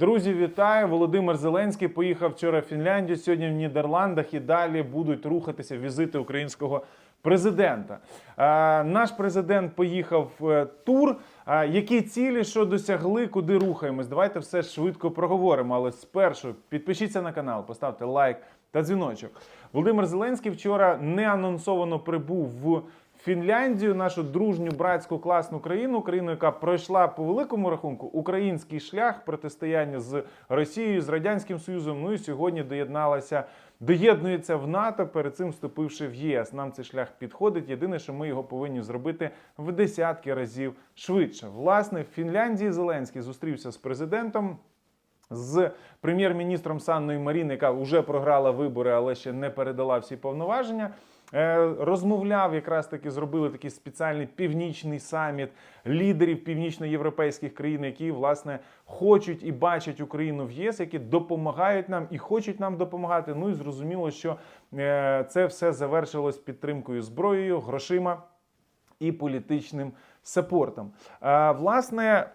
Друзі, вітаю! Володимир Зеленський поїхав вчора в Фінляндію, сьогодні в Нідерландах і далі будуть рухатися візити українського президента. Е, наш президент поїхав в тур. Е, які цілі, що досягли, куди рухаємось? Давайте все швидко проговоримо. Але спершу підпишіться на канал, поставте лайк та дзвіночок. Володимир Зеленський вчора неанонсовано прибув в Фінляндію, нашу дружню братську класну країну, країну, яка пройшла по великому рахунку український шлях протистояння з Росією, з радянським Союзом. Ну і сьогодні доєдналася, доєднується в НАТО, перед цим вступивши в ЄС. Нам цей шлях підходить. Єдине, що ми його повинні зробити в десятки разів швидше. Власне, в Фінляндії Зеленський зустрівся з президентом. З прем'єр-міністром Санною Марін, яка вже програла вибори, але ще не передала всі повноваження. Е, Розмовляв, якраз таки зробили такий спеціальний північний саміт лідерів північноєвропейських країн, які власне хочуть і бачать Україну в ЄС, які допомагають нам і хочуть нам допомагати. Ну і зрозуміло, що е, це все завершилось підтримкою зброєю, грошима і політичним сапортом. Е, Власне.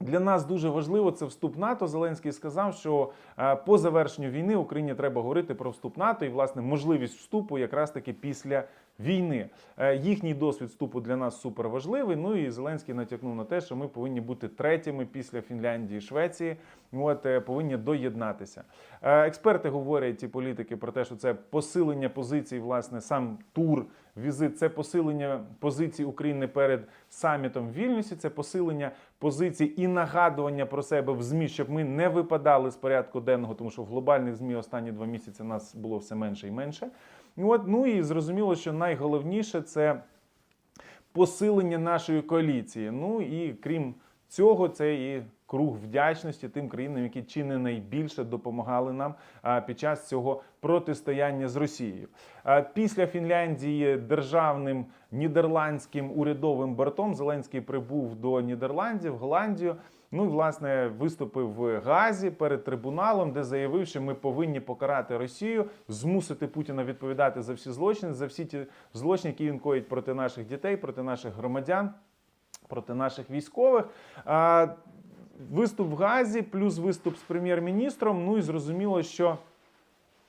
Для нас дуже важливо це вступ НАТО. Зеленський сказав, що е, по завершенню війни Україні треба говорити про вступ НАТО і власне можливість вступу якраз таки після війни. Е, Їхній досвід вступу для нас супер важливий. Ну і Зеленський натякнув на те, що ми повинні бути третіми після Фінляндії, Швеції. От е, повинні доєднатися. Експерти говорять ці політики про те, що це посилення позицій, власне, сам тур. Візит це посилення позицій України перед самітом в Вільнюсі, це посилення позицій і нагадування про себе в змі, щоб ми не випадали з порядку денного, тому що в глобальних змі останні два місяці нас було все менше і менше. Ну от ну і зрозуміло, що найголовніше це посилення нашої коаліції. Ну і крім цього, це і круг вдячності тим країнам, які чи не найбільше допомагали нам під час цього протистояння з Росією. Після Фінляндії державним нідерландським урядовим бортом Зеленський прибув до Нідерландів, Голландію. Ну і власне виступив в Газі перед трибуналом, де заявив, що ми повинні покарати Росію, змусити Путіна відповідати за всі злочини, за всі ті злочини, які він коїть проти наших дітей, проти наших громадян, проти наших військових. Виступ в Газі, плюс виступ з прем'єр-міністром. Ну і зрозуміло, що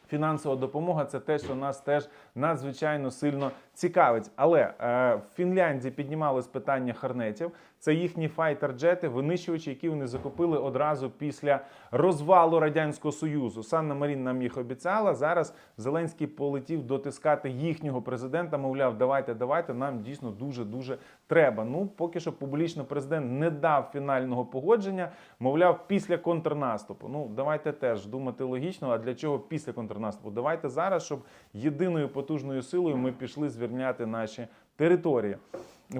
фінансова допомога це те, що нас теж надзвичайно сильно цікавить. Але е, в Фінляндії піднімалось питання харнетів. Це їхні файтер-джети, винищувачі, які вони закупили одразу після розвалу радянського союзу. Санна Марін нам їх обіцяла. Зараз Зеленський полетів дотискати їхнього президента. Мовляв, давайте, давайте. Нам дійсно дуже дуже треба. Ну поки що публічно президент не дав фінального погодження. Мовляв, після контрнаступу. Ну давайте теж думати логічно. А для чого після контрнаступу? Давайте зараз, щоб єдиною потужною силою ми пішли звільняти наші території.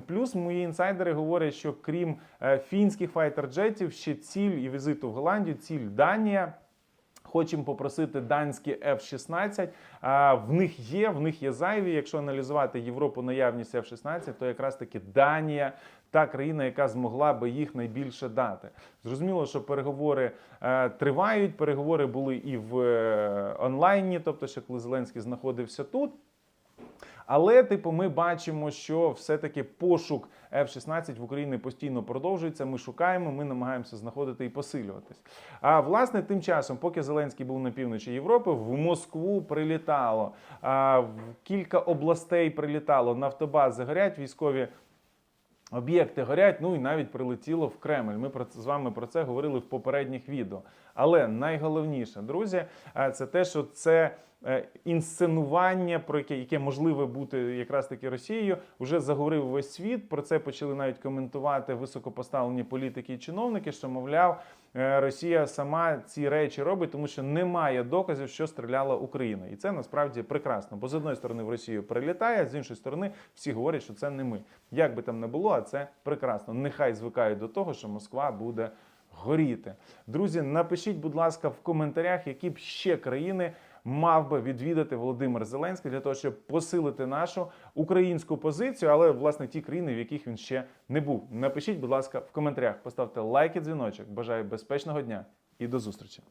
Плюс мої інсайдери говорять, що крім е, фінських файтер-джетів, ще ціль і візиту в Голландію, ціль Данія. Хочемо попросити данські F-16. А, В них є, в них є зайві. Якщо аналізувати Європу наявність F-16, то якраз таки Данія. Та країна, яка змогла би їх найбільше дати, зрозуміло, що переговори е, тривають. Переговори були і в е, онлайні, тобто, ще коли Зеленський знаходився тут. Але, типу, ми бачимо, що все-таки пошук F-16 в Україні постійно продовжується. Ми шукаємо, ми намагаємося знаходити і посилюватись. А власне, тим часом, поки Зеленський був на півночі Європи, в Москву прилітало, а, в кілька областей прилітало, нафтобази горять, військові. Об'єкти горять, ну і навіть прилетіло в Кремль. Ми про це з вами про це говорили в попередніх відео. Але найголовніше, друзі, це те, що це інсценування, про яке, яке можливе бути якраз таки Росією, вже заговорив весь світ. Про це почали навіть коментувати високопоставлені політики і чиновники, що мовляв, е, Росія сама ці речі робить, тому що немає доказів, що стріляла Україна, і це насправді прекрасно. Бо з одної сторони в Росію прилітає, з іншої сторони всі говорять, що це не ми. Як би там не було, а це прекрасно. Нехай звикають до того, що Москва буде горіти. Друзі, напишіть, будь ласка, в коментарях, які б ще країни мав би відвідати Володимир Зеленський для того, щоб посилити нашу українську позицію, але власне ті країни, в яких він ще не був. Напишіть, будь ласка, в коментарях, поставте лайк і дзвіночок. Бажаю безпечного дня і до зустрічі.